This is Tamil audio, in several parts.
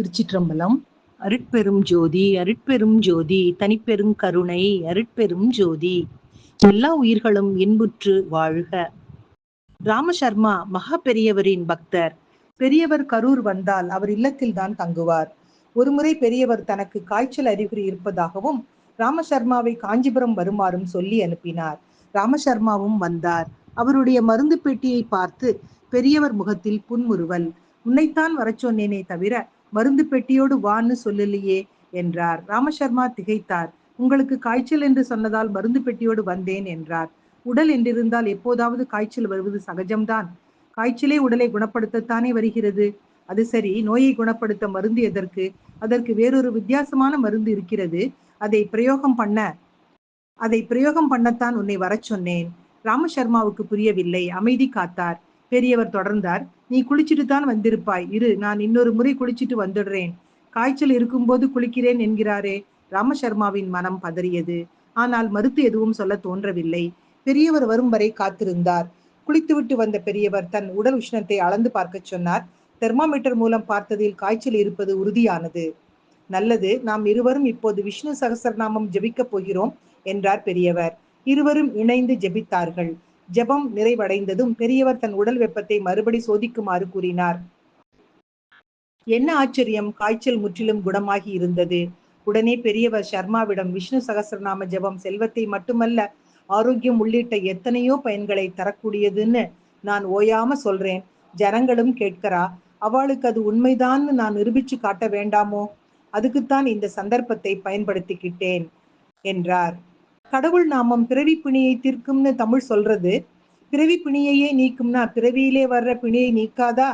திருச்சிற்றம்பலம். அருட்பெரும் ஜோதி அருட்பெரும் ஜோதி தனிப்பெரும் கருணை அருட்பெரும் ஜோதி. எல்லா உயிர்களும் இன்புற்று வாழ்க. ராமசர்மா மகா பெரியவரின் பக்தர். பெரியவர் கரூர் வந்தால் அவர் இல்லத்தில் தான் தங்குவார். ஒருமுறை பெரியவர் தனக்கு காய்ச்சல் அறிகுறி இருப்பதாகவும் ராமசர்மாவை காஞ்சிபுரம் வருமாறும் சொல்லி அனுப்பினார். ராமசர்மாவும் வந்தார். அவருடைய மருந்து பெட்டியை பார்த்து பெரியவர் முகத்தில் புன்முறுவல். உன்னைத்தான் வரச் சொன்னேனே தவிர மருந்து பெட்டியோடு வான்னு சொல்லலையே என்றார். ராமசர்மா திகைத்தார். உங்களுக்கு காய்ச்சல் என்று சொன்னதால் மருந்து பெட்டியோடு வந்தேன் என்றார். உடல் என்றிருந்தால் எப்போதாவது காய்ச்சல் வருவது சகஜம்தான். காய்ச்சலே உடலை குணப்படுத்தத்தானே வருகிறது. அது சரி நோயை குணப்படுத்த மருந்து எதற்கு? அதற்கு வேறொரு வித்தியாசமான மருந்து இருக்கிறது. அதை பிரயோகம் பண்ண அதை பிரயோகம் பண்ணத்தான் உன்னை வரச் சொன்னேன். ராமசர்மாவுக்கு புரியவில்லை. அமைதி காத்தார். பெரியவர் தொடர்ந்தார். நீ குளிச்சுட்டு தான் வந்திருப்பாய். இரு நான் இன்னொரு முறை குளிச்சுட்டு வந்துடுறேன். காய்ச்சல் இருக்கும்போது குளிக்கிறேன் என்கிறாரே. ராமசர்மாவின் மனம் பதறியது. ஆனால் மறுத்து எதுவும் சொல்ல தோன்றவில்லை. பெரியவர் வரும் வரை காத்திருந்தார். குளித்துவிட்டு வந்த பெரியவர் தன் உடல் உஷ்ணத்தை அளந்து பார்க்க சொன்னார். தெர்மாமீட்டர் மூலம் பார்த்ததில் காய்ச்சல் இருப்பது உறுதியானது. நல்லது நாம் இருவரும் இப்போது விஷ்ணு சகசரநாமம் ஜெபிக்கப் போகிறோம் என்றார் பெரியவர். இருவரும் இணைந்து ஜெபித்தார்கள். ஜெபம் நிறைவடைந்ததும் பெரியவர் தன் உடல் வெப்பத்தை மறுபடி சோதிக்குமாறு கூறினார். என்ன ஆச்சரியம்? காய்ச்சல் முற்றிலும் குணமாகி இருந்தது. உடனே பெரியவர் சர்மாவிடம் விஷ்ணு சகசரநாம ஜெபம் செல்வத்தை மட்டுமல்ல ஆரோக்கியம் உள்ளிட்ட எத்தனையோ பயன்களை தரக்கூடியதுன்னு நான் ஓயாம சொல்றேன். ஜனங்களும் கேட்கிறா அவளுக்கு அது உண்மைதான்னு நான் நிரூபிச்சு காட்ட வேண்டாமோ? அதுக்குத்தான் இந்த சந்தர்ப்பத்தை பயன்படுத்திக்கிட்டேன் என்றார். கடவுள் நாமம் பிறவி பிணியை தீர்க்கும்னு தமிழ் சொல்றது. பிறவி பிணியையே நீக்கும்னா பிறவியிலே வர்ற பிணியை நீக்காதா?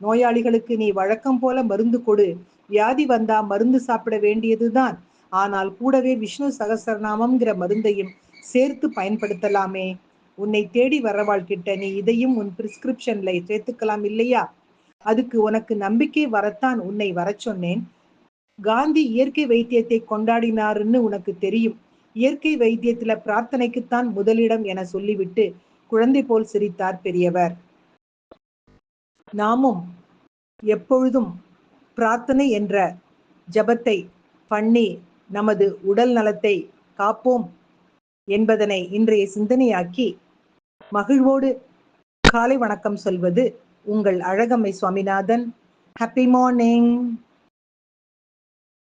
நோயாளிகளுக்கு நீ வழக்கம் போல மருந்து கொடு. வியாதி வந்தா மருந்து சாப்பிட வேண்டியதுதான். ஆனால் கூடவே விஷ்ணு சகசரநாமம்ங்கிற மருந்தையும் சேர்த்து பயன்படுத்தலாமே. உன்னை தேடி வரவாள் கிட்ட நீ இதையும் உன் பிரிஸ்கிரிப்ஷன்ல சேர்த்துக்கலாம் இல்லையா? அதுக்கு உனக்கு நம்பிக்கை வரத்தான் உன்னை வர சொன்னேன். காந்தி இயற்கை வைத்தியத்தை கொண்டாடினாருன்னு உனக்கு தெரியும். இயற்கை வைத்தியத்துல பிரார்த்தனைக்குத்தான் முதலிடம் என சொல்லிவிட்டு குழந்தை போல் சிரித்தார் பெரியவர். நாமும் எப்பொழுதும் பிரார்த்தனை என்ற ஜபத்தை பண்ணி நமது உடல் நலத்தை காப்போம் என்பதனை இன்றைய சிந்தனையாக்கி மகிழ்வோடு காலை வணக்கம் சொல்வது உங்கள் அழகம்மை சுவாமிநாதன். Happy morning